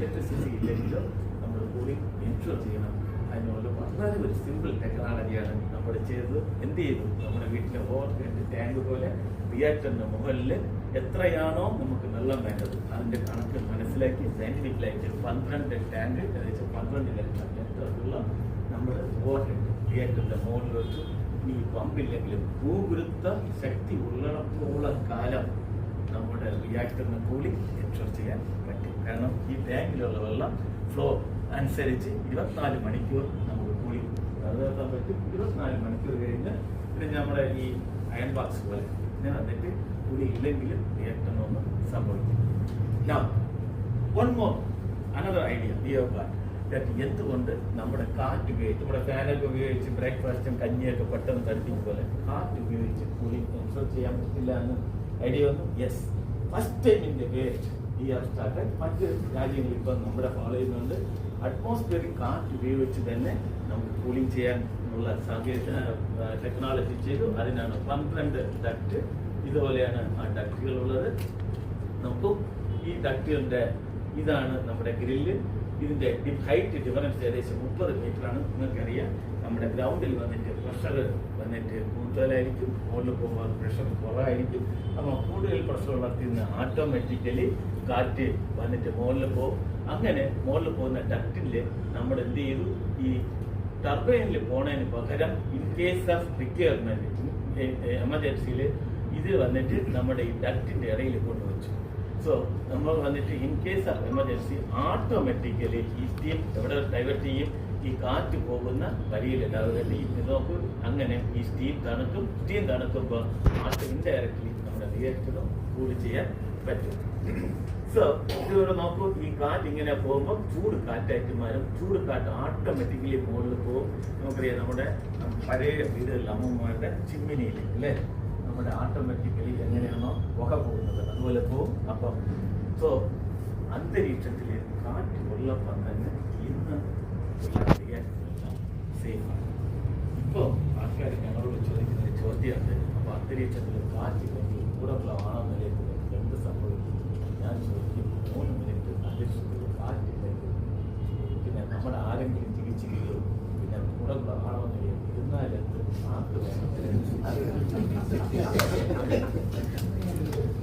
Electricity ഇല്ലെങ്കിലും നമ്മൾ cooling insure ചെയ്യണം. അതിനുള്ള വളരെ ഒരു സിമ്പിൾ ടെക്നോളജിയാണ് നമ്മൾ ചെയ്തത്. എന്ത് ചെയ്തു? നമ്മുടെ വീട്ടിലെ ഓവർ ടാങ്ക് പോലെ റിയാക്ടറിന്റെ മുകളിൽ എത്രയാണോ നമുക്ക് വെള്ളം വേണ്ടത്. അതിന്റെ കണക്ക് മനസ്സിലാക്കി സയന്റിഫിക്കലായിട്ട് പന്ത്രണ്ട് ടാങ്ക് ഏകദേശം പന്ത്രണ്ട് ലക്ഷം ലിറ്റർ വെള്ളം നമ്മൾ ഓവർ റിയാക്ടറിന്റെ മുകളിൽ വെച്ച്. ഇനി പമ്പില്ലെങ്കിലും ഭൂഗുരുത്വ ശക്തി ഉള്ളിടത്തോളം കാലം നമ്മുടെ റിയാക്ടറിനെ കൂടി എൻഷുർ ചെയ്യാൻ കാരണം ഈ ടാങ്കിലുള്ള വെള്ളം ഫ്ലോ അനുസരിച്ച് ഇരുപത്തിനാല് മണിക്കൂർ നമുക്ക് കൂടി നിലനിർത്താൻ പറ്റും. ഇരുപത്തിനാല് മണിക്കൂർ കഴിഞ്ഞ് പിന്നെ നമ്മുടെ ഈ അയൺ ബോക്സ് പോലെ ഞാൻ വന്നിട്ട് കൂടി ഇല്ലെങ്കിലും റിയാക്ടറിനൊന്നും സംഭവിക്കും. Now, one more, another idea we എന്തുകൊണ്ട് നമ്മുടെ കാറ്റ് ഉപയോഗിച്ച് നമ്മുടെ ഫാനൊക്കെ ഉപയോഗിച്ച് ബ്രേക്ക്ഫാസ്റ്റും കഞ്ഞിയൊക്കെ പെട്ടെന്ന് തടുപ്പിക്കും പോലെ കാറ്റ് ഉപയോഗിച്ച് കൂളിംഗ് എൻഷുർ ചെയ്യാൻ പറ്റില്ല എന്ന് ഐഡിയ വന്നു? Yes first time in the waste ഈ അബ്സ്ട്രാക്ട് മറ്റ് രാജ്യങ്ങൾ ഇപ്പം നമ്മുടെ ഫോളോ ചെയ്യുന്നുണ്ട് അറ്റ്മോസ്ഫിയറിക് കാറ്റ് ഉപയോഗിച്ച് തന്നെ നമുക്ക് കൂളിംഗ് ചെയ്യാൻ ഉള്ള സാങ്കേതിക ടെക്നോളജി ചെയ്തു. അതിനാണ് പന്ത്രണ്ട് ഡക്റ്റ് ഇതുപോലെയാണ് ആ ഡക്റ്റുകൾ ഉള്ളത്. നമുക്കും ഈ ഡക്റ്റുകളുടെ ഇതാണ് നമ്മുടെ ഗ്രില്ല് ഇതിന്റെ ഹൈറ്റ് ഡിഫറൻസ് ഏകദേശം മുപ്പത് മീറ്റർ ആണ്. നിങ്ങൾക്കറിയാം നമ്മുടെ ഗ്രൗണ്ടിൽ വന്നിട്ട് പ്രഷർ വന്നിട്ട് കൂടുതലായിരിക്കും മുകളിൽ പോകുമ്പോൾ പ്രഷർ കുറവായിരിക്കും. അപ്പോൾ കൂടുതൽ പ്രഷർ വളർത്തി നിന്ന് ആട്ടോമാറ്റിക്കലി കാറ്റ് വന്നിട്ട് മുകളിൽ പോകും. അങ്ങനെ മുകളിൽ പോകുന്ന ഡക്റ്റിൽ നമ്മൾ എന്ത് ചെയ്തു? ഈ ടർബൈനിൽ പോണതിന് പകരം ഇൻ കേസ് ഓഫ് റിക്വയർമെന്റ് എമർജൻസിയിൽ ഇത് വന്നിട്ട് നമ്മുടെ ഈ ഡക്റ്റിന്റെ ഇടയിൽ കൊണ്ടുവച്ചു. സോ നമ്മൾ വന്നിട്ട് in case of emergency automatically ഈ സ്റ്റീം എവിടെ ഡൈവേർട്ട് ചെയ്യും? ഈ കാറ്റ് പോകുന്ന അതായത് ഈ ഇത് നോക്കൂ അങ്ങനെ ഈ സ്റ്റീം തണുക്കും. സ്റ്റീം തണുക്കുമ്പോൾ ആട്ട് ഇൻഡയറക്ട്ലി നമ്മുടെ റിയാക്ടറും കൂടി ചെയ്യാൻ പറ്റും. സോ ഇതുവരെ നോക്കൂ ഈ കാറ്റ് ഇങ്ങനെ പോകുമ്പോൾ ചൂട് കാറ്റായിട്ട് മാറും. ചൂട് കാറ്റ് ഓട്ടോമാറ്റിക്കലി മുകളിൽ പോകും. നമുക്കറിയാം നമ്മുടെ പഴയ വീടുകളിൽ അമ്മമാരുടെ ചിമ്മിനിയിൽ അല്ലേ? നമ്മുടെ ഓട്ടോമാറ്റിക്കലി എങ്ങനെയാണോ പുക പോകുന്നത്. അതുപോലെ പോകും. അപ്പം സോ അന്തരീക്ഷത്തിൽ കാറ്റ് ഉള്ളപ്പം തന്നെ ഇന്ന് സേഫാണ് ഇപ്പോൾ ആൾക്കാർ ഞങ്ങളോട് ചോദിക്കുന്ന ഒരു ചോദ്യമുണ്ട്. അപ്പോൾ അന്തരീക്ഷത്തിൽ കാറ്റ് ഇല്ലെങ്കിൽ കൂടക്കുളമാണോ നിലയത്തിൽ എന്ത് സംഭവിക്കും ഞാൻ ചോദിക്കും മൂന്ന് മിനിറ്റ് അന്തരീക്ഷത്തിൽ കാറ്റില്ലെങ്കിൽ പിന്നെ നമ്മൾ ആരെങ്കിലും ചികിത്സിക്കുകയോ പിന്നെ കൂടക്കുളമാണോ നിലയം ഇരുന്നാലെന്ത് ആർക്ക് വേണം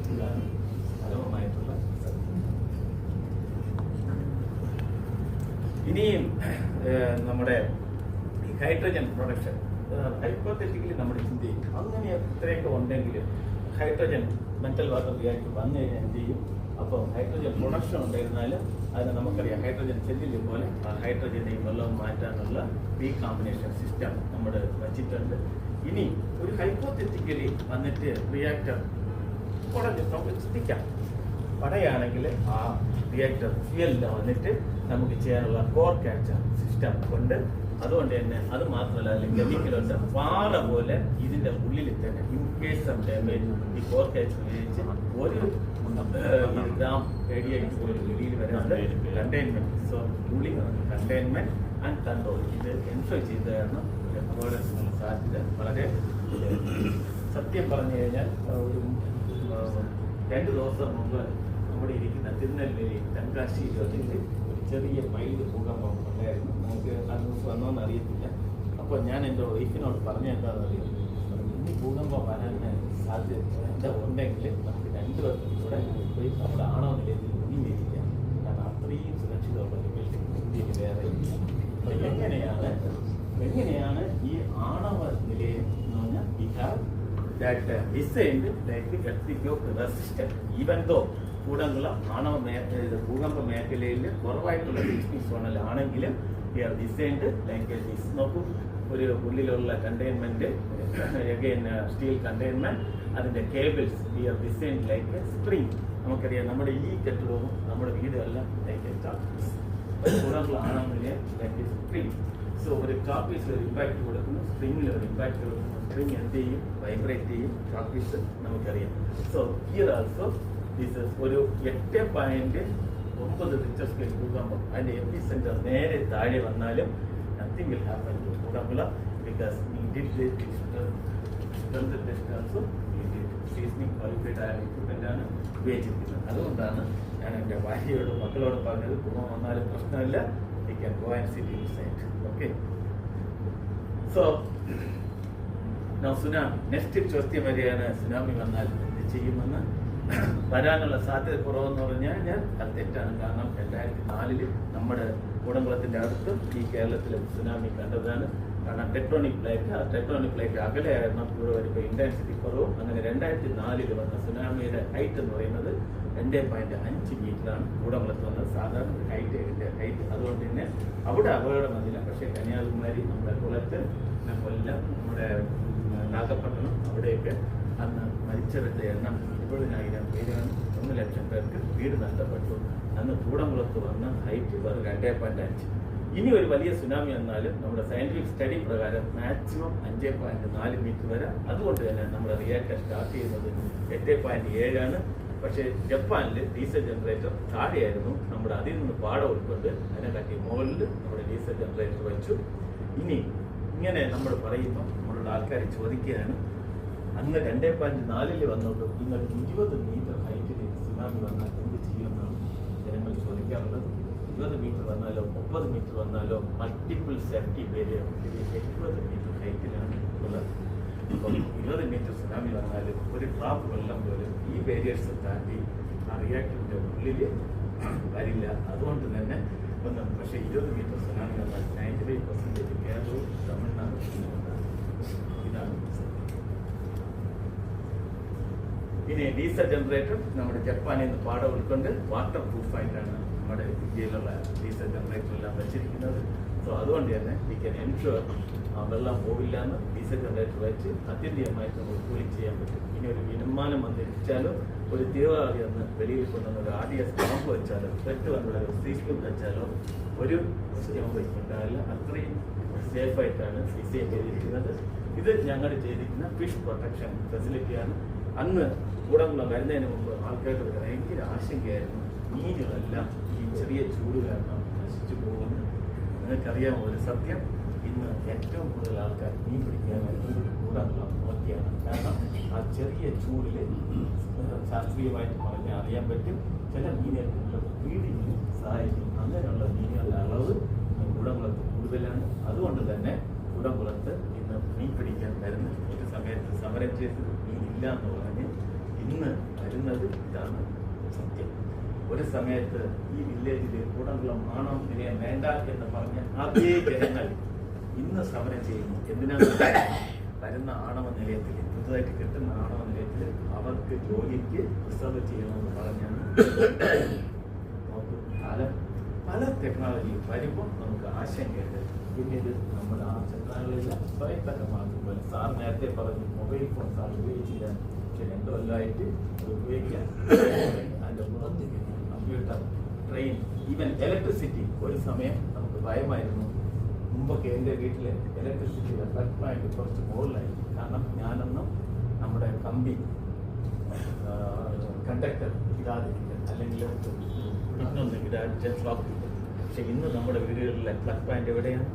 ഇതാണ് പരമമായിട്ടുള്ള സത്യം ഇനിയും നമ്മുടെ ഹൈഡ്രജൻ പ്രൊഡക്ഷൻ ഹൈപ്പോത്തറ്റിക്കലി നമ്മൾ ചിന്തയും അങ്ങനെ എത്രയൊക്കെ ഉണ്ടെങ്കിൽ ഹൈഡ്രജൻ മെറ്റൽ വാട്ടർ റിയാക്ടർ വന്നു കഴിഞ്ഞാൽ എന്ത് ചെയ്യും? അപ്പോൾ ഹൈഡ്രജൻ പ്രൊഡക്ഷൻ ഉണ്ടായിരുന്നാലും അതിന് നമുക്കറിയാം ഹൈഡ്രജൻ സെല്ലിൽ പോലെ ആ ഹൈഡ്രജനെയും വെള്ളവും മാറ്റാനുള്ള റീകോമ്പിനേഷൻ സിസ്റ്റം നമ്മൾ വച്ചിട്ടുണ്ട്. ഇനി ഒരു ഹൈപ്പോത്തറ്റിക്കലി വന്നിട്ട് റിയാക്ടർ ഉടനെ നമുക്ക് ചിന്തിക്കാം. പടയാണെങ്കിൽ ആ റിയാക്ടർ ഫ്യൂവലിൽ വന്നിട്ട് നമുക്ക് ചെയ്യാനുള്ള കോർ ക്യാപ്ചർ സിസ്റ്റം ഉണ്ട്. അതുകൊണ്ട് തന്നെ അത് മാത്രമല്ല അതിൽ കെമിക്കലുണ്ട് പാറ പോലെ ഇതിന്റെ ഉള്ളിൽ തന്നെ ഇൻ കേസ് ഓഫ് ഡാമേജ് ഈ കോർ ക്യാച്ചർ ഉപയോഗിച്ച് ഒരു ഗ്രാം റേഡിയേറ്റ് പോലും വെളിയിൽ വരാണ്ട് containment so cooling containment and control ഇത് എൻഷുർ ചെയ്തതാണ്. അപകടത്തിനുള്ള സാധ്യത വളരെ സത്യം പറഞ്ഞു കഴിഞ്ഞാൽ ഒരു രണ്ട് ദിവസം മുമ്പ് നമ്മുടെ ഇരിക്കുന്ന തിരുനെല്ലി തെങ്കാശി വന്നിട്ട് ഒരു ചെറിയ മൈൽ ഭൂകമ്പം ഉണ്ടായിരുന്നു. നമുക്ക് ആ ന്യൂസ് വന്നോന്ന് അറിയത്തില്ല. അപ്പോൾ ഞാൻ എന്റെ വൈഫിനോട് പറഞ്ഞ അറിയാം ഇനി ഭൂകമ്പം വരാൻ സാധ്യത എന്താ ഉണ്ടെങ്കിൽ നമുക്ക് രണ്ട് വർഷം കൂടെ പോയി നമ്മുടെ ആണോ നിലയത്തിൽ ഒന്നിയിരിക്കാം കാരണം അത്രയും സുരക്ഷിതമുള്ള ഒരു ഇന്ത്യയിൽ വേറെ ഇല്ല. അപ്പോൾ എങ്ങനെയാണ് എങ്ങനെയാണ് ഈ ആണവ നിലയം എന്ന് പറഞ്ഞാൽ we have that uh, designed like earthquake resistant even though Kudankulam ആണവ ഭൂകമ്പ മേഖലയിൽ കുറവായിട്ടുള്ള sixty സോണിലാണെങ്കിലും we are designed like this നോക്കൂ ഒരു ഉള്ളിലുള്ള കണ്ടെയ്ൻമെന്റ് അഗൈൻ സ്റ്റീൽ കണ്ടെയ്ൻമെന്റ് അതിന്റെ cables we are designed like spring നമുക്കറിയാം നമ്മുടെ ഈ കെട്ടിടവും നമ്മുടെ വീടുമെല്ലാം ലൈക്ക് ചാപ്പീസ് കൂടംകുളം ആണവ നിലയം ലൈക്ക് സ്പ്രിംഗ് സോ ഒരു ചാപ്പീസിൽ ഒരു ഇമ്പാക്ട് കൊടുക്കുന്നു സ്പ്രിങ്ങിൽ ഒരു ഇമ്പാക്ട് കൊടുക്കുന്നു. സ്പ്രിങ് എന്ത് ചെയ്യും? വൈബ്രേറ്റ് ചെയ്യും. കാപ്പീസ് നമുക്കറിയാം. സോ ഹിയർ ആൾസോ ഒരു എട്ട് പോയിന്റ് ഒമ്പത് റിച്ചർ സ്കെയിൽ ഭൂകമ്പം അതിന്റെ എപ്പി സെന്റർ നേരെ താഴെ വന്നാലും നത്തിങ് വിൽ ഹാപ്പൻ ടു ഭൂകമ്പല ബിക്കോസ് സീസ്മിക് ക്വാളിഫൈഡ് അതുകൊണ്ടാണ് ഞാൻ എന്റെ ഭാര്യയോട് മക്കളോട് പറഞ്ഞത് കുടുംബം വന്നാലും പ്രശ്നമില്ല യു ക്യാൻ സുനാമി നെക്സ്റ്റ് ചോദ്യം വരെയാണ് സുനാമി വന്നാൽ എന്ത് ചെയ്യുമെന്ന്? വരാനുള്ള സാധ്യത കുറവെന്ന് പറഞ്ഞാൽ ഞാൻ അത് തെറ്റാണ്. കാരണം രണ്ടായിരത്തി നാലിൽ നമ്മുടെ കൂടംകുളത്തിന്റെ അടുത്ത് ഈ കേരളത്തിലെ സുനാമി കണ്ടതാണ്. കാരണം ടെക്ട്രോണിക് പ്ലേറ്റ് ആ ടെക്ട്രോണിക് പ്ലേറ്റ് അകലെയായിരുന്നു ഇവിടെ വരുമ്പോൾ ഇന്റൻസിറ്റി കുറവും. അങ്ങനെ രണ്ടായിരത്തി നാലിൽ വന്ന സുനാമിയുടെ ഹൈറ്റ് എന്ന് പറയുന്നത് രണ്ടേ പോയിന്റ് അഞ്ച് മീറ്ററാണ് കൂടംകുളത്ത് വന്നത് സാധാരണ ഹൈറ്റ് ഹൈറ്റ് അതുകൊണ്ട് തന്നെ അവിടെ അപകടം വന്നില്ല. പക്ഷേ കന്യാകുമാരി നമ്മുടെ കുളത്ത് കൊല്ലം നമ്മുടെ നാഗപട്ടണം അവിടെയൊക്കെ അന്ന് മരിച്ചവരുടെ എണ്ണം ഇരുപതിനായിരം പേരാണ്. ഒന്ന് ലക്ഷം പേർക്ക് വീട് നഷ്ടപ്പെട്ടു. അന്ന് കൂടംകുളത്ത് വന്ന ഹൈറ്റ് വെറും രണ്ടേ പോയിന്റ് അഞ്ച്. ഇനി ഒരു വലിയ സുനാമി വന്നാലും നമ്മുടെ സയന്റിഫിക് സ്റ്റഡി പ്രകാരം മാക്സിമം അഞ്ചേ പോയിന്റ് നാല് മീറ്റർ വരെ. അതുകൊണ്ട് തന്നെ നമ്മുടെ റിയാക്ടർ സ്റ്റാർട്ട് ചെയ്യുന്നത് എട്ട് പോയിന്റ് ഏഴാണ് പക്ഷേ ജപ്പാനിൽ ഡീസൽ ജനറേറ്റർ താഴെയായിരുന്നു. നമ്മുടെ അതിൽ നിന്ന് പാടം ഉൾക്കൊണ്ട് അതിനെ കാട്ടി മുകളിൽ നമ്മുടെ ഡീസൽ ജനറേറ്റർ വെച്ചു. ഇനി ഇങ്ങനെ നമ്മൾ പറയുമ്പോൾ നമ്മളുടെ ആൾക്കാർ ചോദിക്കുകയാണ് അന്ന് രണ്ടേ പോയിന്റ് നാലിൽ വന്നുകൊണ്ട് നിങ്ങൾ ഇരുപത് മീറ്റർ ഹൈറ്റിൽ സുനാമി വന്നാൽ എന്ത് ചെയ്യുമെന്നാണ് ജനങ്ങൾ ചോദിക്കാറുള്ളത്. ഇരുപത് മീറ്റർ വന്നാലോ മുപ്പത് മീറ്റർ വന്നാലോ മൾട്ടിപ്പിൾ സേഫ്റ്റി പേര് എഴുപത് മീറ്റർ ഹൈറ്റിലാണ് ഉള്ളത്. അപ്പം ഇരുപത് മീറ്റർ സുനാമി വന്നാൽ ഒരു ഡ്രാപ്പ് വെള്ളം പോലും ഈ ബാരിയേഴ്സ് താണ്ടി ആ റിയാക്ടറിന്റെ ഉള്ളിൽ വരില്ല. അതുകൊണ്ട് തന്നെ ഒന്ന് പക്ഷേ ഇരുപത് മീറ്റർ സുനാമി വന്നാൽ നയന്റി ഫൈവ് പെർസെന്റേജ് കേരളവും തമിഴ്നാടും ഉണ്ടാകും. ഇതാണ് സത്യം. ഇനി ഡീസൽ ജനറേറ്റർ നമ്മുടെ ജപ്പാനിൽ നിന്ന് പാടം ഉൾക്കൊണ്ട് വാട്ടർ പ്രൂഫായിട്ടാണ് നമ്മുടെ ഇന്ത്യയിലുള്ള ഡീസൽ ജനറേറ്റർ എല്ലാം വെച്ചിരിക്കുന്നത്. സോ അതുകൊണ്ട് തന്നെ വി ക്യാൻ എൻഷുവർ വെള്ളം പോവില്ല എന്ന് ഡീസൽ ജനറേറ്റർ വെച്ച് അത്യന്തികമായിട്ട് നമുക്ക് കൂലിംഗ് ചെയ്യാൻ പറ്റും. ഇനി ഒരു വിമാനം വന്നിരിച്ചാലോ ഒരു തീവ്രവാദി ഒന്ന് വെളിയിൽ കൊണ്ടുവന്ന ഒരു ആദ്യ സ്റ്റാമ്പ് വെച്ചാലോ പെട്ട് വന്നുള്ള ഒരു സീസ്റ്റും വെച്ചാലോ ഒരു സ്റ്റാമ്പ് ഉണ്ടാവില്ല. അത്രയും സേഫ് ആയിട്ടാണ് ഡിസൈൻ ചെയ്തിരിക്കുന്നത്. ഇത് ഞങ്ങൾ ചെയ്തിരിക്കുന്ന ഫിഷ് പ്രൊട്ടക്ഷൻ ഫെസിലിറ്റിയാണ് അന്ന് കൂടംകുളം വരുന്നതിന് മുമ്പ് ആൾക്കാർക്ക് ഒരു ഭയങ്കര ആശങ്കയായിരുന്നു. മീനുകളെല്ലാം ഈ ചെറിയ ചൂട് കാരണം നശിച്ചു പോകുന്നു. നിങ്ങൾക്കറിയാമോ ഒരു സത്യം? ഇന്ന് ഏറ്റവും കൂടുതൽ ആൾക്കാർ മീൻ പിടിക്കാൻ വരുന്നത് കൂടംകുളം നോക്കിയാണ് കാരണം ആ ചെറിയ ചൂടിൽ ശാസ്ത്രീയമായിട്ട് പറഞ്ഞാൽ അറിയാൻ പറ്റും. ചില മീനുകൾക്ക് ഫീഡിങ്ങിന് സഹായിക്കും. അങ്ങനെയുള്ള മീനുകളുടെ അളവ് കൂടംകുളത്ത് കൂടുതലാണ്. അതുകൊണ്ട് തന്നെ കൂടംകുളത്ത് ഇന്ന് മീൻ പിടിക്കാൻ വരുന്ന ഒരു സമയത്ത് സമരം ചെയ്ത് മീനില്ല ഇല്ല എന്ന് പറഞ്ഞ് ഇന്ന് വരുന്നത് ഇതാണ് സത്യം. ഒരു സമയത്ത് ഈ വില്ലേജിൽ കുടംകുളം ആണോ ഇതിനെ വേണ്ട എന്ന് പറഞ്ഞ അതേ ജനങ്ങൾ ഇന്ന് സമരം ചെയ്യുന്നു. എന്തിനാണ് വരുന്ന ആണവ നിലയത്തിൽ പുതുതായിട്ട് കിട്ടുന്ന ആണവ നിലയത്തിൽ അവർക്ക് ജോലിക്ക് റിസർവ് ചെയ്യണമെന്ന് പറഞ്ഞാണ് പല ടെക്നോളജി വരുമ്പോൾ നമുക്ക് ആശങ്കയുണ്ട് പിന്നീട് നമ്മൾ ആ ടെക്നോളജിയിൽ പറയത്തക്ക മാറ്റുമ്പോൾ സാർ നേരത്തെ പറഞ്ഞു മൊബൈൽ ഫോൺ സാർ ഉപയോഗിച്ചില്ല. അത് ഉപയോഗിക്കാൻ അതിന്റെ കമ്പ്യൂട്ടർ ട്രെയിൻ ഈവൻ ഇലക്ട്രിസിറ്റി ഒരു സമയം നമുക്ക് ഭയമായിരുന്നു. മുമ്പൊക്കെ എന്റെ വീട്ടിൽ ഇലക്ട്രിസിറ്റി പോയിന്റ് കുറച്ച് മുകളിലായി കാരണം ഞാനൊന്നും നമ്മുടെ കമ്പി കണ്ടക്ടർ ഇടാതിരിക്കുക അല്ലെങ്കിൽ ഇന്നൊന്നും കിട്ടും പക്ഷെ ഇന്ന് നമ്മുടെ വീടുകളിലെ പ്ലഗ് പോയിന്റ് എവിടെയാണ്?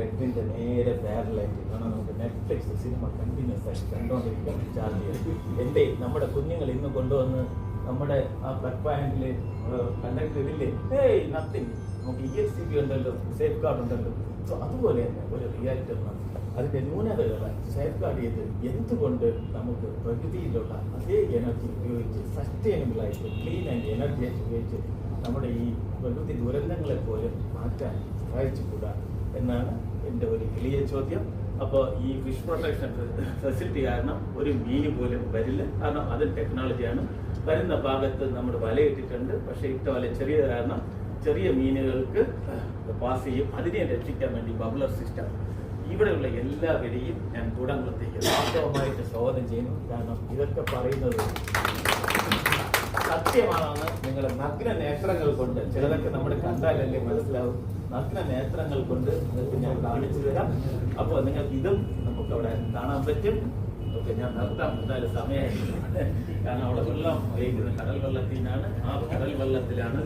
ബെഡിന്റെ നേരെ പാരലായിട്ട് കാരണം നമുക്ക് നെറ്റ്ഫ്ലിക്സ് സിനിമ കണ്ടിന്യൂസ് ആയിട്ട് കണ്ടുകൊണ്ടിരിക്കാൻ ചാർജ് ചെയ്യും എന്റെ നമ്മുടെ കുഞ്ഞുങ്ങൾ ഇന്ന് കൊണ്ടുവന്ന് നമ്മുടെ ആ പ്ലഗ് പോയിന്റിൽ കണ്ടക്ടർ ഇല്ലേ? ഏയ് നത്തിങ് നമുക്ക് ഇ എസ് സി ബി ഉണ്ടല്ലോ സേഫ് ഗാർഡ് ഉണ്ടല്ലോ. സോ അതുപോലെ തന്നെ ഒരു റിയാലിറ്റി അതിന്റെ ന്യൂനതകളെ സേഫ് ഗാർഡ് ചെയ്ത് എന്തുകൊണ്ട് നമുക്ക് പ്രകൃതിയിലുള്ള അതേ എനർജി ഉപയോഗിച്ച് സസ്റ്റൈനബിൾ ആയിട്ട് ക്ലീൻ ആൻഡ് എനർജി ഉപയോഗിച്ച് നമ്മുടെ ഈ പ്രകൃതി ദുരന്തങ്ങളെ പോലും മാറ്റാൻ സഹായിച്ചുകൂടാ? എന്നാണ് എന്റെ ഒരു എളിയ ചോദ്യം. അപ്പോൾ ഈ ഫിഷ് പ്രൊട്ടക്ഷൻ ഫെസിലിറ്റി കാരണം ഒരു മീന് പോലും വരില്ല. കാരണം അത് ടെക്നോളജിയാണ്. വരുന്ന ഭാഗത്ത് നമ്മൾ വലയിട്ടിട്ടുണ്ട്. പക്ഷേ ഇട്ട വല ചെറിയ കാരണം ചെറിയ മീനുകൾക്ക് പാസ് ചെയ്യും. അതിനെ രക്ഷിക്കാൻ വേണ്ടി ബബ്ലർ സിസ്റ്റം. ഇവിടെയുള്ള എല്ലാ വിലയും ഞാൻ കൂടംകുളത്തേക്ക് വാസ്തവമായിട്ട് സ്വാഗതം ചെയ്യുന്നു. കാരണം ഇതൊക്കെ പറയുന്നത് സത്യമാണെന്ന് നിങ്ങളുടെ നഗ്ന നേത്രങ്ങൾ കൊണ്ട് ചിലതൊക്കെ നമ്മൾ കണ്ടാലല്ലേ മനസ്സിലാവും. നഗ്ന നേത്രങ്ങൾ കൊണ്ട് നിങ്ങൾക്ക് ഞാൻ കാണിച്ചു തരാം. അപ്പോൾ നിങ്ങൾക്ക് ഇതും നമുക്ക് അവിടെ കാണാൻ പറ്റും. ഓക്കെ ഞാൻ നിർത്താം. എന്തായാലും സമയമായി കാരണം അവിടെ വെള്ളം ഉപയോഗിക്കുന്നത് കടൽ വെള്ളത്തിനാണ് ആ കടൽ വെള്ളത്തിലാണ്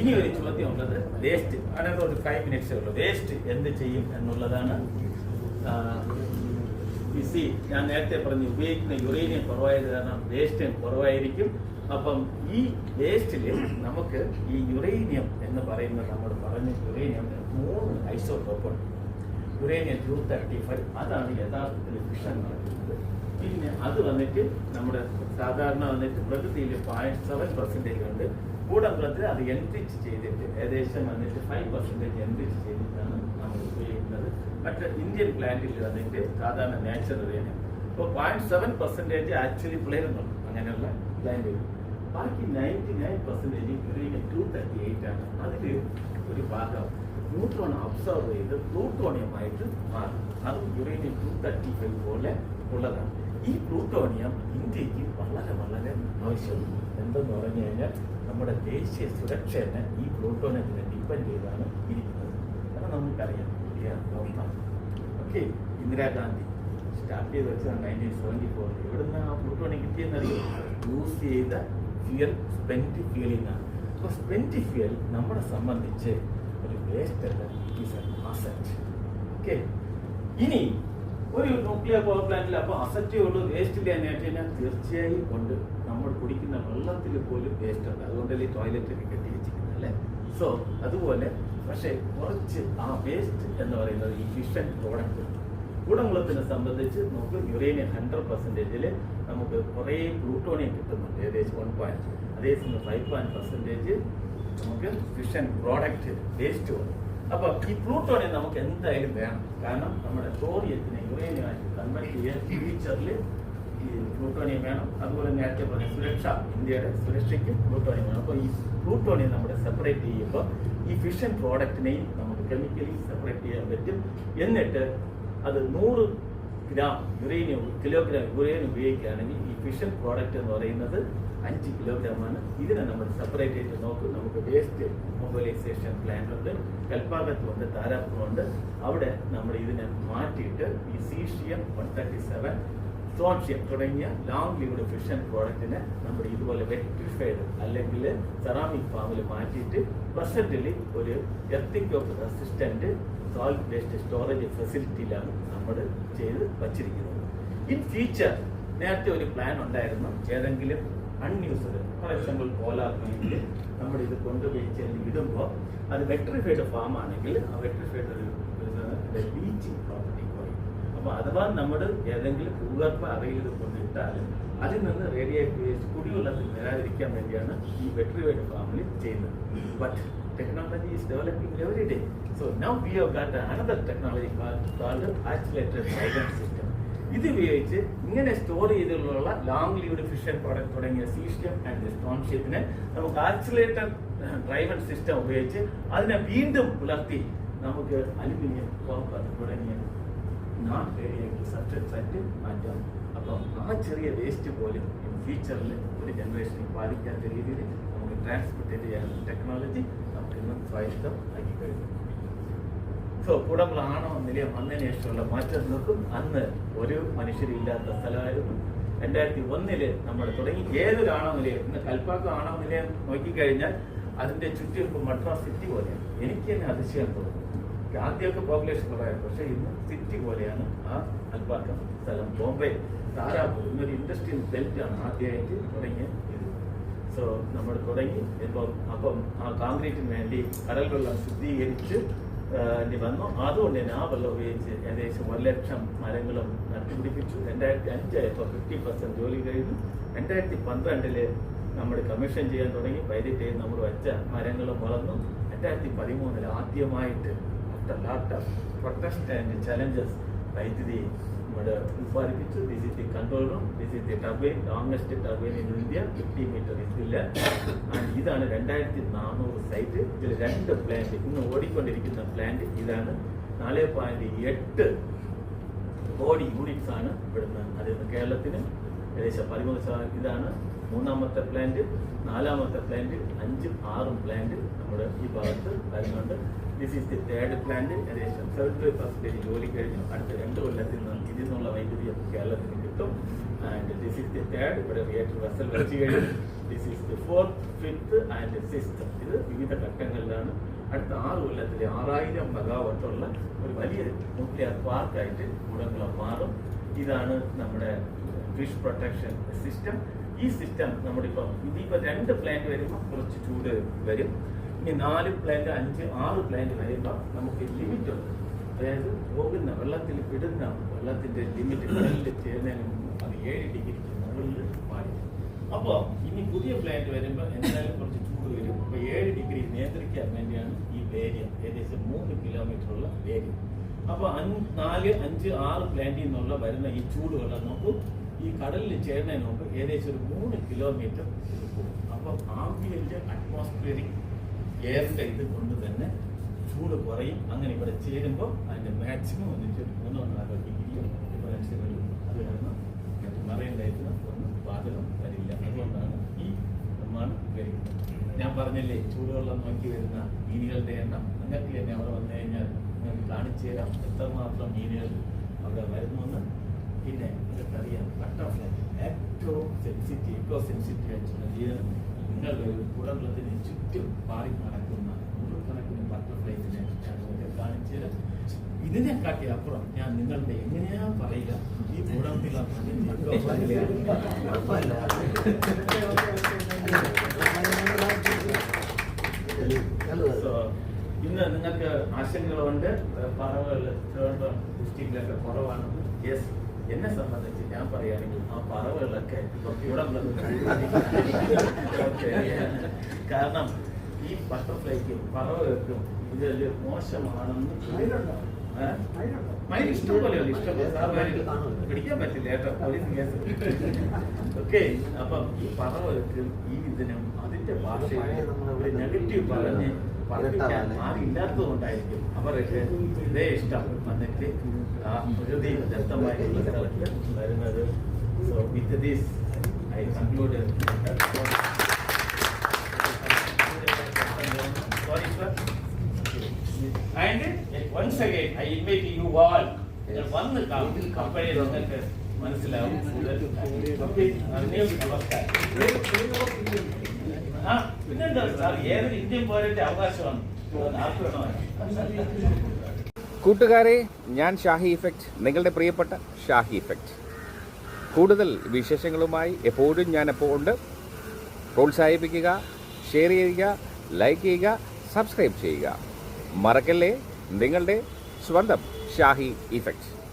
ഇനി ഒരു ചോദ്യം ഉള്ളത്. വേസ്റ്റ് അതായത് ഒരു ഫൈവ് മിനിറ്റ്സേ ഉള്ളൂ. വേസ്റ്റ് എന്ത് ചെയ്യും എന്നുള്ളതാണ് സി ഞാൻ നേരത്തെ പറഞ്ഞു ഉപയോഗിക്കുന്ന യുറേനിയം കുറവായത് കാരണം വേസ്റ്റും കുറവായിരിക്കും. അപ്പം ഈ വേസ്റ്റിൽ നമുക്ക് ഈ യുറേനിയം എന്ന് പറയുന്ന നമ്മൾ പറഞ്ഞ യുറേനിയം മൂന്ന് isotope uranium two thirty five അതാണ് യഥാർത്ഥത്തിൽ ഫിഷൻ നടക്കുന്നത്. പിന്നെ അത് വന്നിട്ട് നമ്മുടെ സാധാരണ വന്നിട്ട് പ്രകൃതിയിൽ പോയിന്റ് സെവൻ പെർസെന്റേജ് ഉണ്ട്. കൂടംകുളത്തിൽ അത് എൻറിച്ച് ചെയ്തിട്ട് ഏകദേശം വന്നിട്ട് ഫൈവ് പെർസെന്റേജ് എൻറിച്ച് ചെയ്തിട്ടാണ് നമ്മൾ ഉപയോഗിക്കുന്നത്. മറ്റ് ഇന്ത്യൻ പ്ലാന്റിൽ വന്നിട്ട് സാധാരണ നാച്ചുറൽ യുറേനിയം ഇപ്പോൾ പോയിന്റ് സെവൻ പെർസെന്റേജ് ആക്ച്വലി പിളരുന്നുള്ളൂ അങ്ങനെയുള്ള പ്ലാന്റുകൾ ബാക്കി ninety nine percentage uranium two thirty eight ആണ്. അതിൽ ഒരു ഭാഗം ന്യൂട്രോൺ അബ്സർവ് ചെയ്ത് പ്ലൂട്ടോണിയമായിട്ട് മാറും. അതും യുറേനിയം ടു തേർട്ടി ഫൈവ് പോലെ ഉള്ളതാണ്. ഈ പ്ലൂട്ടോണിയം ഇന്ത്യയ്ക്ക് വളരെ വളരെ ആവശ്യമുണ്ട് എന്തെന്ന് പറഞ്ഞു കഴിഞ്ഞാൽ നമ്മുടെ ദേശീയ സുരക്ഷ തന്നെ ഈ പ്ലൂട്ടോണിയത്തിനെ ഡിപ്പെൻഡ് ചെയ്താണ് ഇരിക്കുന്നത്. കാരണം നമുക്കറിയാം. India government okay Indira Gandhi start ചെയ്ത് വെച്ചതാണ് നയന്റീൻ സെവന്റി ഫോർ ഇവിടുന്ന് ആ കിട്ടിയെന്നറിയോ? യൂസ് ചെയ്ത ഫ്യൂൽ സ്പെന്റ് ഫ്യൂലിംഗ് ആണ് അപ്പോൾ സ്പെന്റ് ഫ്യൂൽ നമ്മളെ സംബന്ധിച്ച് ഒരു വേസ്റ്റ് അല്ല ഈസ് അസറ്റ് ഓക്കെ ഇനി ഒരു ന്യൂക്ലിയർ പവർ പ്ലാന്റിൽ അപ്പോൾ അസറ്റേ ഉള്ളൂ വേസ്റ്റ് ഇല്ല എന്ന് കഴിഞ്ഞാൽ തീർച്ചയായും കൊണ്ട് നമ്മൾ കുടിക്കുന്ന വെള്ളത്തിൽ പോലും വേസ്റ്റ് ഉണ്ട്. അതുകൊണ്ടല്ലേ ടോയ്ലറ്റിൽ കെട്ടി വെച്ചിരിക്കുന്നത് അല്ലേ? സോ അതുപോലെ പക്ഷേ കുറച്ച് ആ വേസ്റ്റ് എന്ന് പറയുന്നത് ഈ ഫിഷൻ പ്രോഡക്റ്റ് കൂടംകുളത്തിനെ സംബന്ധിച്ച് നമുക്ക് യുറേനിയം ഹൺഡ്രഡ് പെർസെന്റേജിൽ നമുക്ക് കുറേ പ്ലൂട്ടോണിയം കിട്ടുന്നുണ്ട് ഏകദേശം വൺ പോയിന്റ് അതേസമയം ഫൈവ് പോയിന്റ് പെർസെന്റേജ് നമുക്ക് ഫിഷൻ പ്രോഡക്റ്റ് വേസ്റ്റ് വന്നു. അപ്പോൾ ഈ പ്ലൂട്ടോണിയം നമുക്ക് എന്തായാലും വേണം. കാരണം നമ്മുടെ തോറിയത്തിനെ യുറേനിയമായിട്ട് കൺവേർട്ട് ചെയ്യാൻ ഫ്യൂച്ചറിൽ ഈ പ്ലൂട്ടോണിയം വേണം. അതുപോലെ നേരത്തെ പറഞ്ഞ സുരക്ഷ ഇന്ത്യയുടെ സുരക്ഷയ്ക്ക് പ്ലൂട്ടോണിയം വേണം. അപ്പോൾ ഈ പ്ലൂട്ടോണിയം നമ്മുടെ സെപ്പറേറ്റ് ചെയ്യുമ്പോൾ ഈ ഫിഷൻ പ്രോഡക്റ്റിനെയും നമുക്ക് കെമിക്കലി സെപ്പറേറ്റ് ചെയ്യാൻ പറ്റും. എന്നിട്ട് അത് നൂറ് ഗ്രാം യുറേനിയം കിലോഗ്രാം യുറേനിയം ഉപയോഗിക്കുകയാണെങ്കിൽ ഈ ഫിഷൻ പ്രോഡക്റ്റ് എന്ന് പറയുന്നത് അഞ്ച് കിലോഗ്രാം ആണ്. ഇതിനെ നമ്മൾ സെപ്പറേറ്റ് ചെയ്ത് നോക്കും. നമുക്ക് വേസ്റ്റ് മൊബൈലൈസേഷൻ പ്ലാന്റ് ഉണ്ട് കൽപ്പാകത്തുണ്ട് താരാപ്പുറമുണ്ട് അവിടെ നമ്മൾ ഇതിനെ മാറ്റിയിട്ട് ഈ caesium one thirty seven strontium തുടങ്ങിയ ലോങ് ലീവ്ഡ് ഫിഷൻ പ്രോഡക്റ്റിനെ നമ്മൾ ഇതുപോലെ വെറ്റിഫൈഡ് അല്ലെങ്കിൽ സെറാമിക് ഫാമിൽ മാറ്റിയിട്ട് പ്രസന്റിൽ ഒരു earthquake of resistant salt based storage ഫെസിലിറ്റിയിലാണ് നമ്മൾ ചെയ്ത് വച്ചിരിക്കുന്നത്. ഇൻ ഫ്യൂച്ചർ നേരത്തെ ഒരു പ്ലാൻ ഉണ്ടായിരുന്നു. ഏതെങ്കിലും അൺയൂസ്ഡ് ഫോർ എക്സാമ്പിൾ പോലാർ നമ്മൾ ഇത് കൊണ്ടുപോയി ചെല്ലി ഇടുമ്പോൾ അത് വെട്രിഫൈഡ് ഫാം ആണെങ്കിൽ ആ വെട്രിഫൈഡ് ഒരു ബീച്ചിങ് കുറയും അപ്പോൾ അഥവാ നമ്മൾ ഏതെങ്കിലും ഭൂഗർഭ അറയിൽ കൊണ്ടിട്ടാൽ അതിൽ നിന്ന് റേഡിയേറ്റ് വേസ്റ്റ് കുടിവെള്ളത്തിൽ വരാതിരിക്കാൻ വേണ്ടിയാണ് ഈ വെട്രിഫൈഡ് ഫാമിലി ചെയ്യുന്നത്. But technology is developing day so now we have got another technology called accelerated driver system ഇത് ഉപയോഗിച്ച് ഇങ്ങനെ സ്റ്റോർ ചെയ്തിട്ടുള്ള ലോങ് ലീവ്ഡ് ഫിഷൻ പ്രോഡക്റ്റ് തുടങ്ങിയ സീഷ്യം ആൻഡ് സ്റ്റോൺഷിപ്പിനെ നമുക്ക് ആക്സിലേറ്റർ ഡ്രൈവർ സിസ്റ്റം ഉപയോഗിച്ച് അതിനെ വീണ്ടും പുലർത്തി നമുക്ക് അലുമിനിയം കോപ്പർ തുടങ്ങിയ നോൺ റേഡിയേറ്റീവ് സബ്സ്റ്റൻസ് ആയിട്ട് മാറ്റാം. അപ്പം ആ ചെറിയ വേസ്റ്റ് പോലും ഫ്യൂച്ചറിൽ ഒരു ജനറേഷനിൽ ബാധിക്കാത്ത രീതിയിൽ നമുക്ക് ട്രാൻസ്പോർട്ട് ചെയ്യാൻ ടെക്നോളജി നമുക്ക് ഇന്ന് സ്വായത്തം ആക്കി കഴിഞ്ഞു. സോ കുടങ്ങളാണോ നിലയം വന്നതിന് ശേഷമുള്ള മാറ്റം നോക്കും. അന്ന് ഒരു മനുഷ്യരില്ലാത്ത സ്ഥലമായിരുന്നു. രണ്ടായിരത്തി ഒന്നിൽ നമ്മൾ തുടങ്ങി. ഏതൊരാണോ നിലയം? ഇന്ന് കൽപ്പാക്കം ആണോ നിലയം? നോക്കിക്കഴിഞ്ഞാൽ അതിന്റെ ചുറ്റും മദ്രാസ് സിറ്റി പോലെയാണ്. എനിക്ക് തന്നെ അതിശയം തോന്നുന്നു. ആദ്യമൊക്കെ പോപ്പുലേഷൻ കുറവായിരുന്നു പക്ഷേ ഇന്ന് സിറ്റി പോലെയാണ് ആ കൽപ്പാക്കം സ്ഥലം. ബോംബെ താരാപൂർ ഇന്നൊരു ഇൻഡസ്ട്രിയൽ ബെൽറ്റ് ആണ് ആദ്യമായിട്ട് തുടങ്ങിയ ഇത് സോ നമ്മൾ തുടങ്ങി. ഇപ്പം അപ്പം ആ കോൺക്രീറ്റിന് വേണ്ടി കടൽ വെള്ളം ശുദ്ധീകരിച്ച് വന്നു. അതുകൊണ്ട് തന്നെ ആ വെള്ളം ഉപയോഗിച്ച് ഏകദേശം ഒരു ലക്ഷം മരങ്ങളും നട്ടുപിടിപ്പിച്ചു. രണ്ടായിരത്തി അഞ്ചായപ്പോൾ ഫിഫ്റ്റി പെർസെന്റ് ജോലി കഴിഞ്ഞു. രണ്ടായിരത്തി പന്ത്രണ്ടിൽ നമ്മൾ കമ്മീഷൻ ചെയ്യാൻ തുടങ്ങി. വൈദ്യുതി നമ്മൾ വെച്ച മരങ്ങളും വളർന്നു. രണ്ടായിരത്തി പതിമൂന്നിൽ ആദ്യമായിട്ട് after lot protest and challenges വൈദ്യുതി നമ്മുടെ ഉത്പാദിപ്പിച്ചു this is the control room this is the turbine longest turbine in India fifty metre ഇതില്ല ഇതാണ് രണ്ടായിരത്തി നാനൂറ് സൈറ്റ് ഇതിൽ രണ്ട് പ്ലാന്റ് ഇന്ന് ഓടിക്കൊണ്ടിരിക്കുന്ന പ്ലാന്റ് ഇതാണ്. നാല് പോയിന്റ് എട്ട് കോടി യൂണിറ്റ്സ് ആണ് ഇവിടുന്ന്. അതിന് കേരളത്തിന് ഏകദേശം പതിമൂന്ന് ശതമാനം ഇതാണ് മൂന്നാമത്തെ പ്ലാന്റ് നാലാമത്തെ പ്ലാന്റ് അഞ്ചും ആറും പ്ലാന്റ് നമ്മുടെ ഈ ഭാഗത്ത് വരുന്നുണ്ട്. This is the third plant ഏകദേശം സെവന്റി ഫൈവ് പെർസെന്റേജ് ജോലി കഴിഞ്ഞു. അടുത്ത രണ്ട് കൊല്ലത്തിൽ നിന്ന് ഇതിൽ നിന്നുള്ള വൈദ്യുതി കേരളത്തിന് കിട്ടും. And this is the third ഇവിടെ റിയേറ്റർ വെസൽ വെച്ച് കഴിഞ്ഞു. This is the fourth fifth and sixth ഇത് വിവിധ ഘട്ടങ്ങളിലാണ്. അടുത്ത ആറ് കൊല്ലത്തിൽ ആറായിരം മെഗാവട്ടുള്ള ഒരു വലിയ ന്യൂക്ലിയർ പാർക്കായിട്ട് കുടംകുളം മാറും. ഇതാണ് നമ്മുടെ ഫിഷ് പ്രൊട്ടക്ഷൻ സിസ്റ്റം ഈ സിസ്റ്റം നമ്മുടെ ഇപ്പം ഇതിപ്പോൾ രണ്ട് പ്ലാന്റ് വരുമ്പോൾ കുറച്ച് ചൂട് വരും. ഇനി നാല് പ്ലാന്റ് അഞ്ച് ആറ് പ്ലാന്റ് വരുമ്പോൾ നമുക്ക് ലിമിറ്റ് ഉണ്ട്. അതായത് പോകുന്ന വെള്ളത്തിൽ വിടുന്ന വെള്ളത്തിന്റെ ലിമിറ്റ് കടലിൽ ചേരുന്നതിന് മുമ്പ് അത് ഏഴ് ഡിഗ്രിക്ക് മുകളിൽ പാടില്ല അപ്പോൾ ഇനി പുതിയ പ്ലാന്റ് വരുമ്പോൾ എന്തായാലും കുറച്ച് ചൂട് വരും. അപ്പോൾ ഏഴ് ഡിഗ്രി നിയന്ത്രിക്കാൻ വേണ്ടിയാണ് ഈ വേരിയം ഏകദേശം മൂന്ന് കിലോമീറ്റർ ഉള്ള വേരിയം അപ്പോൾ അഞ്ച് നാല് അഞ്ച് ആറ് പ്ലാന്റിൽ നിന്നുള്ള വരുന്ന ഈ ചൂട് വെള്ളം നമുക്ക് ഈ കടലിൽ ചേരുന്നതിന് മുമ്പ് ഏകദേശം ഒരു മൂന്ന് കിലോമീറ്റർ പോകും. അപ്പം ആംബിയന്റ് അറ്റ്മോസ്ഫിയറിക് എയറിന്റെ ഇത് കൊണ്ട് തന്നെ ചൂട് കുറയും. അങ്ങനെ ഇവിടെ ചേരുമ്പോൾ അതിന്റെ മാക്സിമം ഒരു മൂന്നോ നാലോ ഡിഗ്രിയോ ഡിഫറൻസ് വരും അത് കാരണം മറൈൻ ലൈഫിന് ഒന്നും ബാധകം വരില്ല. അതുകൊണ്ടാണ് ഈ നിർമ്മാണം വരുന്നത്. ഞാൻ പറഞ്ഞില്ലേ ചൂടുവെള്ളം നോക്കി വരുന്ന മീനുകളുടെ എണ്ണം. നിങ്ങൾക്ക് തന്നെ അവിടെ വന്നു കഴിഞ്ഞാൽ നിങ്ങൾക്ക് കാണിച്ചു തരാം എത്രമാത്രം മീനുകൾ അവിടെ വരുന്നുവെന്ന്. പിന്നെ നിങ്ങൾക്കറിയാം ബട്ടർഫ്ലൈ ഏറ്റവും സെൻസിറ്റീവ് ഇക്കോ സെൻസിറ്റീവ് ആയിട്ടുള്ള ജീവനം നിങ്ങളുടെ ഒരു കുടകുളത്തിന് ചുറ്റും പാറി നടക്കുന്ന നൂറുകണക്കിന് ബട്ടർഫ്ലൈസിനെ ഞാൻ നിങ്ങൾക്ക് കാണിച്ചു തരാം. അപ്പുറം ഞാൻ നിങ്ങളുടെ എങ്ങനെയാ പറയുക? ഈ സോ ഇന്ന് നിങ്ങൾക്ക് ആശങ്കകളുണ്ട് പറവുകൾ ഡിസ്ട്രിക്റ്റിലൊക്കെ കുറവാണ് യെസ് എന്നെ സംബന്ധിച്ച് ഞാൻ പറയുകയാണെങ്കിൽ ആ പറവുകളൊക്കെ ഇവിടെ കാരണം ഈ ബട്ടർഫ്ലൈക്കും പറവകൾക്കും വലിയ മോശമാണെന്ന് മൈൻ ഇഷ്ടം പോലെയല്ല ഇഷ്ടം. പിടിക്കാൻ പറ്റില്ല കേട്ടോ പോലീസ് കേസ്. ഓക്കെ അപ്പം ഈ പറവകൾക്കും ഈ ഇതിനും അതിന്റെ ഭാഷയിൽ ഒരു നെഗറ്റീവ് പറഞ്ഞ് പഠിപ്പിക്കാൻ ആരില്ലാത്തത് കൊണ്ടായിരിക്കും അവർക്ക് ഇതേ ഇഷ്ടം വന്നിട്ട് ആ പ്രകൃതി ദത്തമായിട്ടുള്ള സ്ഥലത്ത് വരുന്നത് so with this I conclude sorry sir and once again I invite you all വന്ന് കമ്പനി നിങ്ങൾക്ക് മനസ്സിലാവും. ഓക്കെ നമസ്കാരം. കൂട്ടുകാരെ ഞാൻ ഷാഹി ഇഫക്റ്റ്. നിങ്ങളുടെ പ്രിയപ്പെട്ട ഷാഹി ഇഫക്റ്റ്. കൂടുതൽ വിശേഷങ്ങളുമായി എപ്പോഴും ഞാൻ എപ്പോൾ ഉണ്ട്. പ്രോത്സാഹിപ്പിക്കുക ഷെയർ ചെയ്യുക ലൈക്ക് ചെയ്യുക സബ്സ്ക്രൈബ് ചെയ്യുക. മറക്കല്ലേ നിങ്ങളുടെ സ്വന്തം ഷാഹി ഇഫക്റ്റ്.